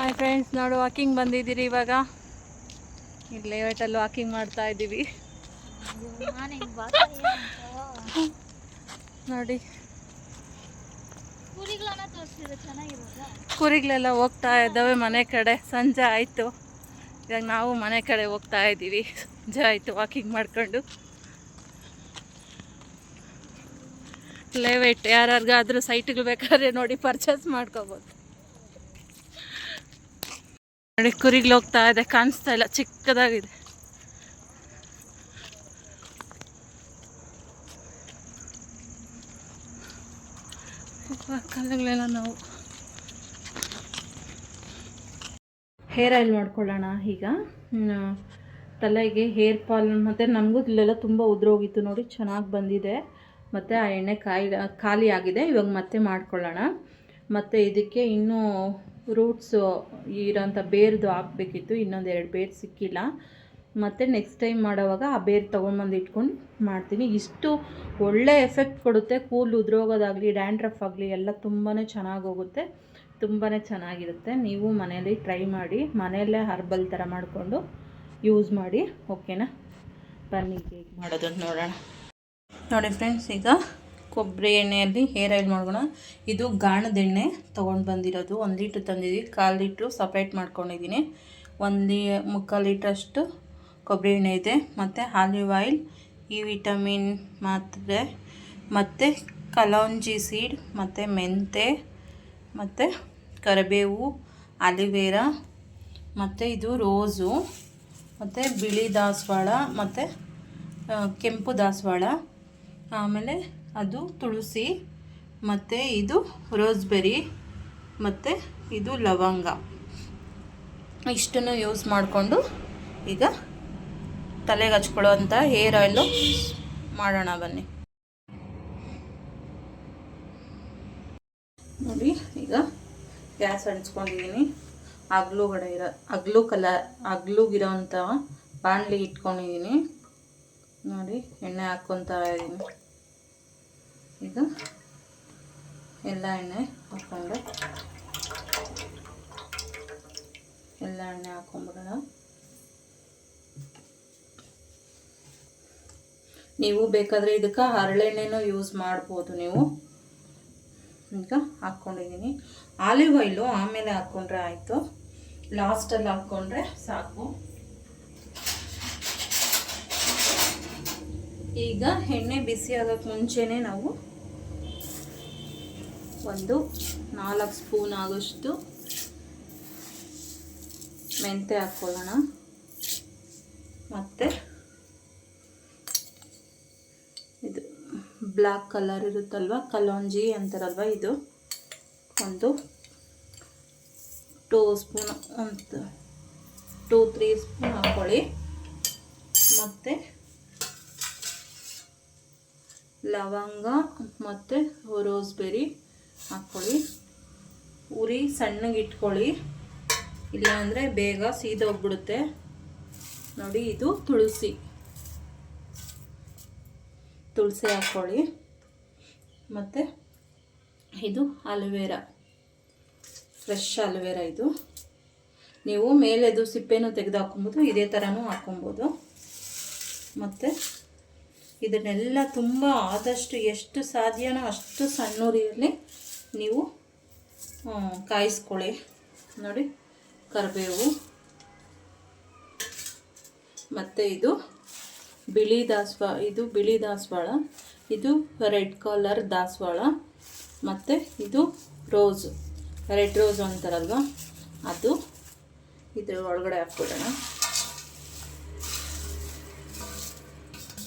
Hi friends ನೋಡು walking ಬಂದಿದ್ದೀರಿ ಇವಾಗ. ಇಲ್ಲಿ ಲೇಔಟಲ್ಲಿ ವಾಕಿಂಗ್ ಮಾಡ್ತಾ ಇದ್ದೀವಿ. ನೋಡಿ. ಕುರಿಗಳೆಲ್ಲ ಹೋಗ್ತಾ ಇದ್ದಾವೆ ಮನೆ ಕಡೆ. ಸಂಜೆ ಆಯಿತು. ಇವಾಗ ನಾವು ಮನೆ ಕಡೆ ಹೋಗ್ತಾ ಇದ್ದೀವಿ. ಸಂಜೆ ಆಯಿತು ವಾಕಿಂಗ್ ಮಾಡಿಕೊಂಡು. ಲೇವೆಟ್ ಯಾರ್ಯಾರಿಗಾದರೂ ಸೈಟ್ಗಳು ಬೇಕಾದ್ರೆ ನೋಡಿ ಪರ್ಚೇಸ್ ಮಾಡ್ಕೋಬೋದು. ನೋಡಿ, ಕುರಿಗಳು ಹೋಗ್ತಾ ಇದೆ, ಕಾಣಿಸ್ತಾ ಇಲ್ಲ, ಚಿಕ್ಕದಾಗಿದೆ. ಕಲ್ಲುಗಳೆಲ್ಲ ನಾವು. ಹೇರ್ ಆಯಿಲ್ ಮಾಡ್ಕೊಳ್ಳೋಣ ಈಗ. ತಲೆಗೆ ಹೇರ್ ಫಾಲ್, ಮತ್ತು ನಮಗೂ ಇಲ್ಲೆಲ್ಲ ತುಂಬ ಉದ್ರೋಗಿತ್ತು ನೋಡಿ, ಚೆನ್ನಾಗಿ ಬಂದಿದೆ. ಮತ್ತು ಆ ಎಣ್ಣೆ ಕಾಯಿ ಖಾಲಿ ಆಗಿದೆ ಇವಾಗ ಮತ್ತೆ ಮಾಡ್ಕೊಳ್ಳೋಣ. ಮತ್ತು ಇದಕ್ಕೆ ಇನ್ನೂ ರೂಟ್ಸು ಇರೋಂಥ ಬೇರ್ದು ಹಾಕ್ಬೇಕಿತ್ತು, ಇನ್ನೊಂದು ಎರಡು ಬೇರು ಸಿಕ್ಕಿಲ್ಲ. ಮತ್ತು ನೆಕ್ಸ್ಟ್ ಟೈಮ್ ಮಾಡೋವಾಗ ಆ ಬೇರು ತೊಗೊಂಬಂದು ಇಟ್ಕೊಂಡು ಮಾಡ್ತೀನಿ. ಇಷ್ಟು ಒಳ್ಳೆ ಎಫೆಕ್ಟ್ ಕೊಡುತ್ತೆ. ಕೂದಲು ಉದ್ರೋಗೋದಾಗಲಿ ಡ್ಯಾಂಡ್ರಫ್ ಆಗಲಿ, ಎಲ್ಲ ತುಂಬಾ ಚೆನ್ನಾಗಿ ಹೋಗುತ್ತೆ. ತುಂಬಾ ಚೆನ್ನಾಗಿರುತ್ತೆ. ನೀವು ಮನೇಲಿ ಟ್ರೈ ಮಾಡಿ, ಮನೆಯಲ್ಲೇ ಹರ್ಬಲ್ ಥರ ಮಾಡಿಕೊಂಡು ಯೂಸ್ ಮಾಡಿ ಓಕೆನಾ ಬನ್ನಿ ಕೇಕ್ ಮಾಡೋದನ್ನು ನೋಡೋಣ. ನೋಡಿ ಫ್ರೆಂಡ್ಸ್ ಈಗ ಕೊಬ್ಬರಿ ಎಣ್ಣೆಯಲ್ಲಿ ಹೇರ್ ಆಯಿಲ್ ಮಾಡೋಣ ಇದು ಗಾಣದ ಎಣ್ಣೆ ತೊಗೊಂಡು ಬಂದಿರೋದು. ಒಂದು ಲೀಟ್ರ್ ತಂದಿದ್ದೀವಿ ಕಾಲು ಲೀಟ್ರು ಸಪ್ರೇಟ್ ಮಾಡ್ಕೊಂಡಿದ್ದೀನಿ ಒಂದು ಮುಕ್ಕಾಲು ಲೀಟ್ರಷ್ಟು ಕೊಬ್ಬರಿ ಎಣ್ಣೆ ಇದೆ. ಮತ್ತು ಆಲಿವ್ ಆಯಿಲ್ ಈ ವಿಟಮಿನ್ ಮಾತ್ರೆ, ಮತ್ತು ಕಲೌಂಜಿ ಸೀಡ್ ಮತ್ತು ಮೆಂತೆ, ಮತ್ತು ಕರಿಬೇವು, ಅಲಿವೇರಾ, ಮತ್ತು ಇದು ರೋಸು, ಮತ್ತು ಬಿಳಿ ದಾಸವಾಳ, ಮತ್ತು ಕೆಂಪು ದಾಸವಾಳ, ಆಮೇಲೆ ಅದು ತುಳಸಿ, ಮತ್ತು ಇದು ರೋಸ್ಬೆರಿ, ಮತ್ತು ಇದು ಲವಂಗ. ಇಷ್ಟನ್ನು ಯೂಸ್ ಮಾಡಿಕೊಂಡು ಈಗ ತಲೆಗೆ ಹಚ್ಕೊಳ್ಳೋ ಅಂಥ ಹೇರ್ ಆಯಿಲು ಮಾಡೋಣ ಬನ್ನಿ. ನೋಡಿ, ಈಗ ಗ್ಯಾಸ್ ಅಂಟಿಸ್ಕೊಂಡಿದ್ದೀನಿ. ಅಗ್ಲುಗಡೆ ಇರೋ ಅಗ್ಲು ಕಲರ್ ಅಗ್ಲುಗಿರೋ ಅಂಥ ಬಾಣಲಿ ಇಟ್ಕೊಂಡಿದ್ದೀನಿ. ನೋಡಿ, ಎಣ್ಣೆ ಹಾಕ್ಕೊತಾ ಇದ್ದೀನಿ. ಈಗ ಎಲ್ಲ ಎಣ್ಣೆ ಹಾಕ್ಕೊಂಡು. ಎಲ್ಲ ಎಣ್ಣೆ ಹಾಕ್ಕೊಂಬಿಡೋಣ ನೀವು ಬೇಕಾದರೆ ಇದಕ್ಕೆ ಹರಳೆಣ್ಣೆನೂ ಯೂಸ್ ಮಾಡ್ಬೋದು ನೀವು. ಈಗ ಹಾಕ್ಕೊಂಡಿದ್ದೀನಿ. ಆಲಿವ್ ಆಯಿಲು ಆಮೇಲೆ ಹಾಕ್ಕೊಂಡ್ರೆ ಆಯಿತು. ಲಾಸ್ಟಲ್ಲಿ ಹಾಕ್ಕೊಂಡ್ರೆ ಸಾಕು. ಈಗ ಎಣ್ಣೆ ಬಿಸಿ ಆಗೋಕ್ಕೆ ಮುಂಚೆನೇ ನಾವು ಒಂದು ನಾಲ್ಕು ಸ್ಪೂನ್ ಆಗೋಷ್ಟು ಮೆಂತೆ ಹಾಕ್ಕೊಳ್ಳೋಣ. ಮತ್ತು ಇದು ಬ್ಲ್ಯಾಕ್ ಕಲರ್ ಇರುತ್ತಲ್ವ? ಕಲೋಂಜಿ ಅಂತಾರಲ್ವ ಇದು? ಒಂದು ಟೂ ಸ್ಪೂನ್, ಒಂದು ಟೂ, ತ್ರೀ ಸ್ಪೂನ್ ಹಾಕ್ಕೊಳ್ಳಿ. ಮತ್ತು ಲವಂಗ ಮತ್ತು ರೋಸ್ಬೆರಿ ಹಾಕ್ಕೊಳ್ಳಿ. ಉರಿ ಸಣ್ಣಗೆ ಇಟ್ಕೊಳ್ಳಿ. ಇಲ್ಲಾಂದರೆ ಬೇಗ ಸೀದೋಗ್ಬಿಡುತ್ತೆ ನೋಡಿ, ಇದು ತುಳಸಿ. ತುಳಸಿ ಹಾಕ್ಕೊಳ್ಳಿ. ಮತ್ತು ಇದು ಅಲೋವೆರಾ. ಫ್ರೆಶ್ ಅಲೋವೆರಾ ಇದು. ನೀವು ಮೇಲೆದು ಸಿಪ್ಪೆನೂ ತೆಗೆದು ಹಾಕೊಬೋದು ಇದೇ ಥರನೂ ಹಾಕೊಬೋದು ಮತ್ತು ಇದನ್ನೆಲ್ಲ ತುಂಬ ಆದಷ್ಟು ಎಷ್ಟು ಸಾಧ್ಯನೋ ಅಷ್ಟು ಸಣ್ಣ ಉರಿಯಲ್ಲಿ ನೀವು ಕಾಯಿಸ್ಕೊಳ್ಳಿ ನೋಡಿ, ಕರಿಬೇವು. ಮತ್ತು ಇದು ಬಿಳಿ ದಾಸವಾಳ ಇದು ಬಿಳಿ ದಾಸವಾಳ, ಇದು ರೆಡ್ ಕಲರ್ ದಾಸವಾಳ, ಮತ್ತು ಇದು ರೋಸ್. Red rose ಅಂತಾರಲ್ವ? ಅದು ಇದ್ರ ಒಳಗಡೆ ಹಾಕ್ಬಿಡೋಣ.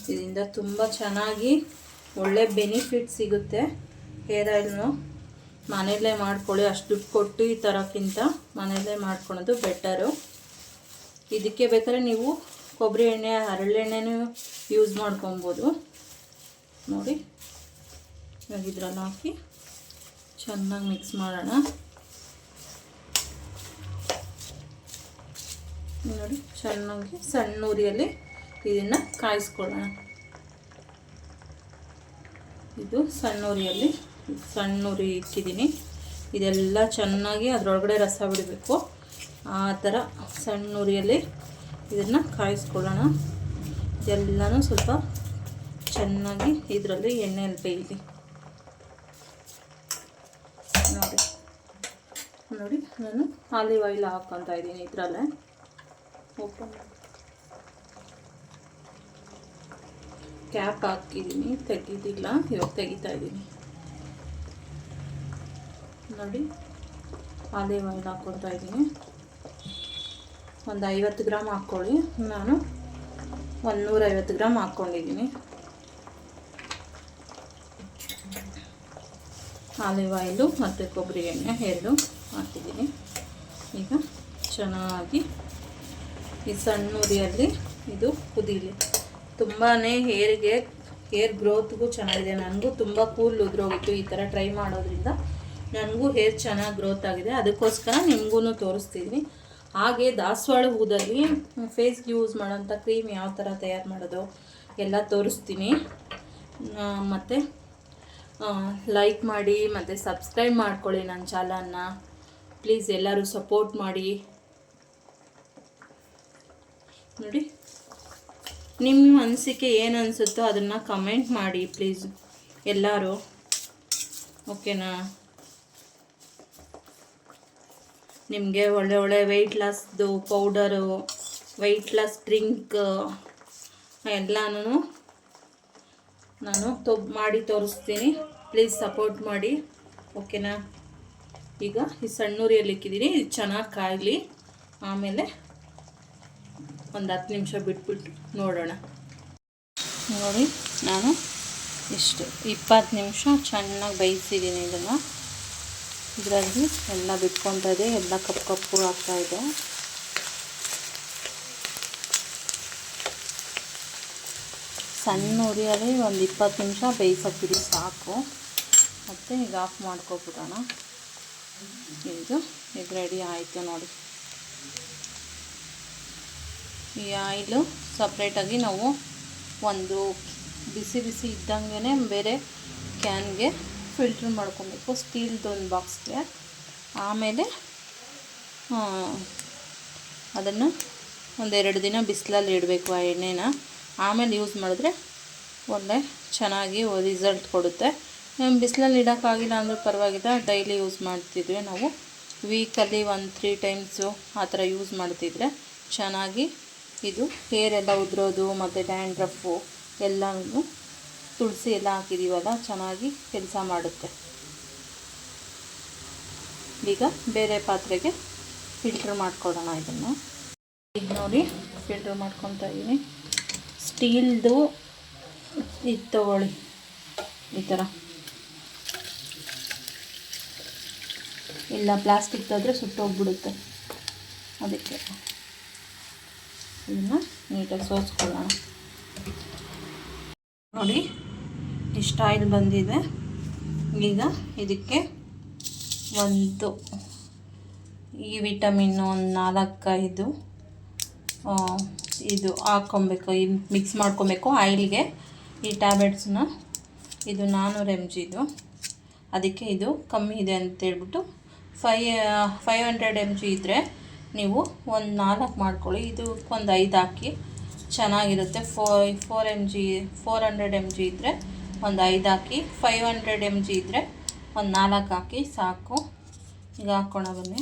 ಇದರಿಂದ ತುಂಬ ಚೆನ್ನಾಗಿ ಒಳ್ಳೆ ಬೆನಿಫಿಟ್ ಸಿಗುತ್ತೆ. ಹೇರ್ ಆಯಿಲ್ನು. ಮನೆಯಲ್ಲೇ ಮಾಡ್ಕೊಳ್ಳಿ. ಅಷ್ಟು ದುಡ್ಡು ಕೊಟ್ಟು ಈ ಥರಕ್ಕಿಂತ ಮನೆಯಲ್ಲೇ ಮಾಡ್ಕೊಳೋದು ಬೆಟರು. ಇದಕ್ಕೆ ಬೇಕಾದ್ರೆ ನೀವು ಕೊಬ್ಬರಿ ಎಣ್ಣೆ ಹರಳೆಣ್ಣೆನೂ ಯೂಸ್ ಮಾಡ್ಕೊಬೋದು. ನೋಡಿ. ಇವಾಗ ಇದ್ರಲ್ಲಿ ಹಾಕಿ ಚೆನ್ನಾಗಿ ಮಿಕ್ಸ್ ಮಾಡೋಣ. ನೋಡಿ, ಚೆನ್ನಾಗಿ ಸಣ್ಣ ಉರಿಯಲ್ಲಿ ಇದನ್ನು ಕಾಯಿಸ್ಕೊಳ್ಳೋಣ. ಇದು ಸಣ್ಣ ಉರಿಯಲ್ಲಿ. ಸಣ್ಣ ಉರಿ ಇಕ್ಕಿದ್ದೀನಿ. ಇದೆಲ್ಲ ಚೆನ್ನಾಗಿ ಅದರೊಳಗಡೆ ರಸ ಬಿಡಬೇಕು. ಆ ಥರ ಸಣ್ಣ ಉರಿಯಲ್ಲಿ ಇದನ್ನು ಕಾಯಿಸ್ಕೊಳ್ಳೋಣ. ಎಲ್ಲನೂ ಸ್ವಲ್ಪ ಚೆನ್ನಾಗಿ ಇದರಲ್ಲಿ ಎಣ್ಣೆಯಲ್ಲಿ ಬೇಯಲಿ ನೋಡಿ. ನೋಡಿ, ನಾನು ಆಲಿವ್ ಆಯಿಲ್ ಹಾಕ್ಕೊತಾ ಇದ್ದೀನಿ ಇದರಲ್ಲೇ. ಓಪನ್ ಕ್ಯಾಪ್ ಹಾಕಿದ್ದೀನಿ ತೆಗಿದಿಲ್ಲ ಇವಾಗ ತೆಗಿತಾ ಇದ್ದೀನಿ. ನೋಡಿ. ಆಲಿವ್ ಆಯಿಲ್ ಹಾಕ್ಕೊಳ್ತಾ ಇದ್ದೀನಿ. ಒಂದು ಐವತ್ತು ಗ್ರಾಮ್ ಹಾಕ್ಕೊಳ್ಳಿ. ನಾನು ಒಂದು ನೂರೈವತ್ತು ಗ್ರಾಮ್ ಹಾಕ್ಕೊಂಡಿದ್ದೀನಿ. ಆಲಿವ್ ಆಯಿಲು ಮತ್ತು ಕೊಬ್ಬರಿ ಎಣ್ಣೆ ಎರಡು ಹಾಕಿದ್ದೀನಿ. ಈಗ ಚೆನ್ನಾಗಿ ಈ ಸಣ್ಣ ಉರಿಯಲ್ಲಿ ಇದು ಕುದೀಲಿ. ತುಂಬಾ ಹೇರಿಗೆ, ಹೇರ್ ಗ್ರೋತ್ಗೂ ಚೆನ್ನಾಗಿದೆ. ನನಗೂ ತುಂಬ ಕೂಲ್ ಉದ್ರೋಗಿತ್ತು ಈ ಥರ ಟ್ರೈ ಮಾಡೋದ್ರಿಂದ. ನನಗೂ ಹೇರ್ ಚೆನ್ನಾಗಿ ಗ್ರೋತ್ ಆಗಿದೆ. ಅದಕ್ಕೋಸ್ಕರ ನಿಮಗೂ ತೋರಿಸ್ತಿದ್ವಿ. ಹಾಗೆ ದಾಸವಾಳ ಹೂದಲ್ಲಿ ಫೇಸ್ಗೆ ಯೂಸ್ ಮಾಡೋಂಥ ಕ್ರೀಮ್ ಯಾವ ಥರ ತಯಾರು ಮಾಡೋದು ಎಲ್ಲ ತೋರಿಸ್ತೀನಿ. ಮತ್ತು ಲೈಕ್ ಮಾಡಿ, ಮತ್ತು ಸಬ್ಸ್ಕ್ರೈಬ್ ಮಾಡ್ಕೊಳ್ಳಿ ನನ್ನ ಚಾಲನ್ನ ಪ್ಲೀಸ್ ಎಲ್ಲರೂ ಸಪೋರ್ಟ್ ಮಾಡಿ. ನೋಡಿ, ನಿಮ್ಮ ಅನಿಸಿಕೆ ಏನು ಅನಿಸುತ್ತೋ ಅದನ್ನು ಕಮೆಂಟ್ ಮಾಡಿ ಪ್ಲೀಸ್ ಎಲ್ಲರೂ. ಓಕೆನಾ ನಿಮಗೆ ಒಳ್ಳೆ ಒಳ್ಳೆ ವೆಯ್ಟ್ ಲಾಸ್ದು ಪೌಡರು ವೆಯ್ಟ್ ಲಾಸ್ ಡ್ರಿಂಕ್ ಎಲ್ಲನೂ ನಾನು ತೊ ಮಾಡಿ ತೋರಿಸ್ತೀನಿ. ಪ್ಲೀಸ್ ಸಪೋರ್ಟ್ ಮಾಡಿ. ಓಕೆನಾ ಈಗ ಈ ಸಣ್ಣೂರಿಯಲ್ಲಿ ಇಕ್ಕಿದ್ದೀನಿ ಇದು ಚೆನ್ನಾಗಿ ಕಾಯಲಿ. ಆಮೇಲೆ ಒಂದು ಹತ್ತು ನಿಮಿಷ ಬಿಟ್ಬಿಟ್ಟು ನೋಡೋಣ. ನೋಡಿ, ನಾನು ಇಷ್ಟು ಇಪ್ಪತ್ತು ನಿಮಿಷ ಚೆನ್ನಾಗಿ ಬೇಯಿಸಿದ್ದೀನಿ ಇದನ್ನು. ಇದರಲ್ಲಿ ಎಲ್ಲ ಬಿಟ್ಕೊತಾ ಇದೆ ಎಲ್ಲ ಕಪ್ಪು ಕಪ್ಪು ಆಗ್ತಾ ಇದೆ. ಸಣ್ಣ ಉರಿಯಲ್ಲಿ ಒಂದು ಇಪ್ಪತ್ತು ನಿಮಿಷ ಬೇಯಿಸೋಕ್ಕಿರಿ ಸಾಕು. ಮತ್ತು ಈಗ ಆಫ್ ಮಾಡ್ಕೊಬಿಡೋಣ. ಇದು ಈಗ ರೆಡಿ ಆಯಿತು ನೋಡಿ. ಈ ಆಯಿಲು ಸಪ್ರೇಟಾಗಿ ನಾವು ಒಂದು ಬಿಸಿ ಬಿಸಿ ಇದ್ದಂಗೆ ಬೇರೆ ಕ್ಯಾನ್ಗೆ ಫಿಲ್ಟ್ರ್ ಮಾಡ್ಕೊಬೇಕು ಸ್ಟೀಲ್ದು ಒಂದು ಬಾಕ್ಸ್ಗೆ ಆಮೇಲೆ ಅದನ್ನು ಒಂದೆರಡು ದಿನ ಬಿಸಿಲಲ್ಲಿ ಇಡಬೇಕು ಆ ಎಣ್ಣೆನ. ಆಮೇಲೆ ಯೂಸ್ ಮಾಡಿದ್ರೆ ಒಳ್ಳೆ ಚೆನ್ನಾಗಿ ರಿಸಲ್ಟ್ ಕೊಡುತ್ತೆ. ಬಿಸಿಲಲ್ಲಿ ಇಡೋಕ್ಕಾಗಿಲ್ಲ ಅಂದರೂ ಪರವಾಗಿಲ್ಲ ಡೈಲಿ ಯೂಸ್ ಮಾಡ್ತಿದ್ವಿ ನಾವು. ವೀಕಲ್ಲಿ ಒಂದು ತ್ರೀ ಟೈಮ್ಸು ಆ ಥರ ಯೂಸ್ ಮಾಡ್ತಿದ್ರೆ ಚೆನ್ನಾಗಿ ಇದು ಹೇರ್ ಎಲ್ಲ ಉದುರೋದು, ಮತ್ತು ಡ್ಯಾಂಡ್ರಫು ಎಲ್ಲನೂ ತುಳಸಿ ಎಲ್ಲ ಹಾಕಿದ್ದೀವಲ್ಲ ಚೆನ್ನಾಗಿ ಕೆಲಸ ಮಾಡುತ್ತೆ. ಈಗ ಬೇರೆ ಪಾತ್ರೆಗೆ ಫಿಲ್ಟ್ರ್ ಮಾಡ್ಕೊಡೋಣ ಇದನ್ನು. ಈಗ ನೋಡಿ ಫಿಲ್ಟ್ರ್ ಮಾಡ್ಕೊತಾ ಇದ್ದೀನಿ ಸ್ಟೀಲ್ದು ಇದು ತಗೊಳ್ಳಿ ಈ ಥರ. ಇಲ್ಲ ಪ್ಲಾಸ್ಟಿಕ್ ತಂದರೆ ಸುಟ್ಟೋಗ್ಬಿಡುತ್ತೆ ಅದಕ್ಕೆ ಇದನ್ನು ನೀಟಾಗಿ ಸೋಸ್ಕೊಳ್ಳೋಣ. ನೋಡಿ ಇಷ್ಟು ಆಯಿಲ್ ಬಂದಿದೆ. ಈಗ ಇದಕ್ಕೆ ಒಂದು ಈ ವಿಟಮಿನ್ ಒಂದು ನಾಲ್ಕೈದು ಇದು ಹಾಕ್ಕೊಬೇಕು, ಈ ಮಿಕ್ಸ್ ಮಾಡ್ಕೊಬೇಕು. ಆಯಿಲ್ಗೆ ಈ ಟ್ಯಾಬ್ಲೆಟ್ಸನ್ನ ಇದು ನಾನ್ನೂರು ಎಂ ಜಿದು ಅದಕ್ಕೆ ಇದು ಕಮ್ಮಿ ಇದೆ ಅಂತೇಳ್ಬಿಟ್ಟು five five hundred M G ಇದ್ದರೆ ನೀವು ಒಂದು ನಾಲ್ಕು ಮಾಡ್ಕೊಳ್ಳಿ. ಇದು ಒಂದು ಐದು ಹಾಕಿ ಚೆನ್ನಾಗಿರುತ್ತೆ. Four, four M G four hundred M G ಇದ್ದರೆ ಒಂದು ಐದು ಹಾಕಿ ಫೈವ್ ಹಂಡ್ರೆಡ್ ಎಂ ಜಿ ಇದ್ದರೆ ಒಂದು ನಾಲ್ಕು ಹಾಕಿ, ಸಾಕು. ಈಗ ಹಾಕ್ಕೊಳ ಬನ್ನಿ.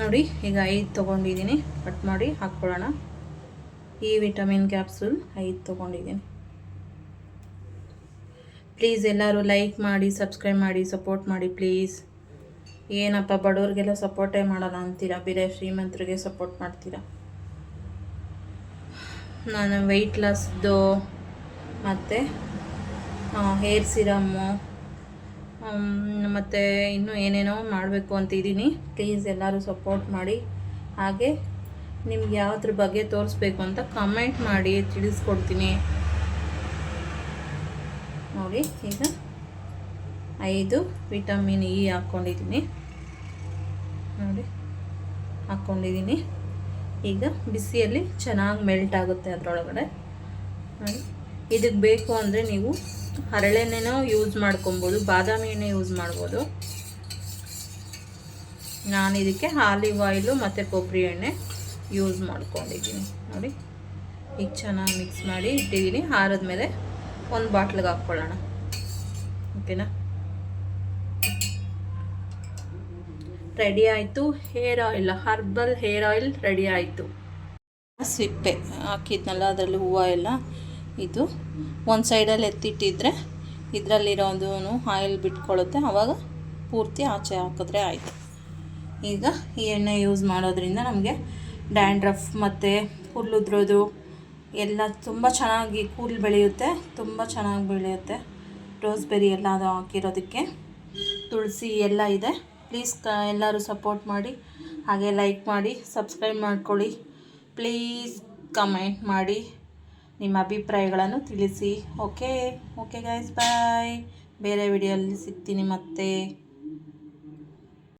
ನೋಡಿ, ಈಗ ಐದು ತೊಗೊಂಡಿದ್ದೀನಿ. ಕಟ್ ಮಾಡಿ ಹಾಕ್ಕೊಳ್ಳೋಣ ಈ ವಿಟಮಿನ್ ಕ್ಯಾಪ್ಸೂಲ್ ಐದು ತೊಗೊಂಡಿದ್ದೀನಿ. ಪ್ಲೀಸ್ ಎಲ್ಲರೂ ಲೈಕ್ ಮಾಡಿ ಸಬ್ಸ್ಕ್ರೈಬ್ ಮಾಡಿ ಸಪೋರ್ಟ್ ಮಾಡಿ ಪ್ಲೀಸ್ ಏನಪ್ಪ, ಬಡವ್ರಿಗೆಲ್ಲ ಸಪೋರ್ಟೇ ಮಾಡೋಣ ಅಂತೀರಾ? ಬೇರೆ ಶ್ರೀಮಂತರಿಗೆ ಸಪೋರ್ಟ್ ಮಾಡ್ತೀರಾ? ನಾನು ವೆಯ್ಟ್ ಲಾಸ್ದು ಮತ್ತು ಹೇರ್ ಸಿರಮ್ಮು ಮತ್ತು ಇನ್ನೂ ಏನೇನೋ ಮಾಡಬೇಕು ಅಂತ ಇದ್ದೀನಿ ಪ್ಲೀಸ್ ಎಲ್ಲರೂ ಸಪೋರ್ಟ್ ಮಾಡಿ. ಹಾಗೆ ನಿಮ್ಗೆ ಯಾವುದ್ರ ಬಗ್ಗೆ ತೋರಿಸ್ಬೇಕು ಅಂತ ಕಮೆಂಟ್ ಮಾಡಿ, ತಿಳಿಸ್ಕೊಡ್ತೀನಿ. ನೋಡಿ, ಈಗ ಐದು ವಿಟಮಿನ್ ಇ ಹಾಕ್ಕೊಂಡಿದ್ದೀನಿ ನೋಡಿ ಹಾಕ್ಕೊಂಡಿದ್ದೀನಿ ಈಗ ಬಿಸಿಯಲ್ಲಿ ಚೆನ್ನಾಗಿ ಮೆಲ್ಟ್ ಆಗುತ್ತೆ ಅದರೊಳಗಡೆ. ನೋಡಿ. ಇದಕ್ಕೆ ಬೇಕು ಅಂದರೆ ನೀವು ಹರಳೆಣ್ಣೆನೋ ಯೂಸ್ ಮಾಡ್ಕೊಬೋದು, ಬಾದಾಮಿ ಎಣ್ಣೆ ಯೂಸ್ ಮಾಡ್ಬೋದು. ನಾನು ಇದಕ್ಕೆ ಆಲಿವ್ ಆಯಿಲು ಮತ್ತು ಕೊಬ್ಬರಿ ಎಣ್ಣೆ ಯೂಸ್ ಮಾಡ್ಕೊಂಡಿದ್ದೀನಿ. ನೋಡಿ, ಈಗ ಚೆನ್ನಾಗಿ ಮಿಕ್ಸ್ ಮಾಡಿ ಇಟ್ಟಿದ್ದೀನಿ. ಹಾರದ ಮೇಲೆ ಒಂದು ಬಾಟ್ಲಿಗೆ ಹಾಕ್ಕೊಳ್ಳೋಣ. ಓಕೆನಾ? ರೆಡಿ ಆಯಿತು. Hair oil, herbal hair oil ready ಆಯಿತು. ಸಿಪ್ಪೆ ಹಾಕಿದ್ನಲ್ಲ, ಅದರಲ್ಲಿ ಹೂವು ಎಲ್ಲ. ಇದು ಒಂದು ಸೈಡಲ್ಲಿ ಎತ್ತಿಟ್ಟಿದ್ರೆ ಇದರಲ್ಲಿರೋದು ಆಯಿಲ್ ಬಿಟ್ಕೊಳ್ಳುತ್ತೆ. ಆವಾಗ ಪೂರ್ತಿ ಆಚೆ ಹಾಕಿದ್ರೆ ಆಯಿತು. ಈಗ ಈ ಎಣ್ಣೆ ಯೂಸ್ ಮಾಡೋದ್ರಿಂದ ನಮಗೆ ಡ್ಯಾಂಡ್ರಫ್ ಮತ್ತು ಕೂದಲುದ್ರೋದು ಎಲ್ಲ ತುಂಬ ಚೆನ್ನಾಗಿ ಕೂಲ್ ಬೆಳೆಯುತ್ತೆ. ತುಂಬ ಚೆನ್ನಾಗಿ ಬೆಳೆಯುತ್ತೆ. ರೋಸ್ಬೆರಿ ಎಲ್ಲ ಅದು ಹಾಕಿರೋದಕ್ಕೆ ತುಳಸಿ ಎಲ್ಲ ಇದೆ. ಪ್ಲೀಸ್ ಕ ಎಲ್ಲರೂ ಸಪೋರ್ಟ್ ಮಾಡಿ, ಹಾಗೆ ಲೈಕ್ ಮಾಡಿ ಸಬ್ಸ್ಕ್ರೈಬ್ ಮಾಡ್ಕೊಳ್ಳಿ. ಪ್ಲೀಸ್ ಕಮೆಂಟ್ ಮಾಡಿ. ನಿಮ್ಮ ಅಭಿಪ್ರಾಯಗಳನ್ನು ತಿಳಿಸಿ. ಓಕೆ ಓಕೆ ಗೈಸ್ ಬಾಯ್ ಬೇರೆ ವಿಡಿಯೋಲ್ಲಿ ಸಿಗ್ತೀನಿ ಮತ್ತೆ.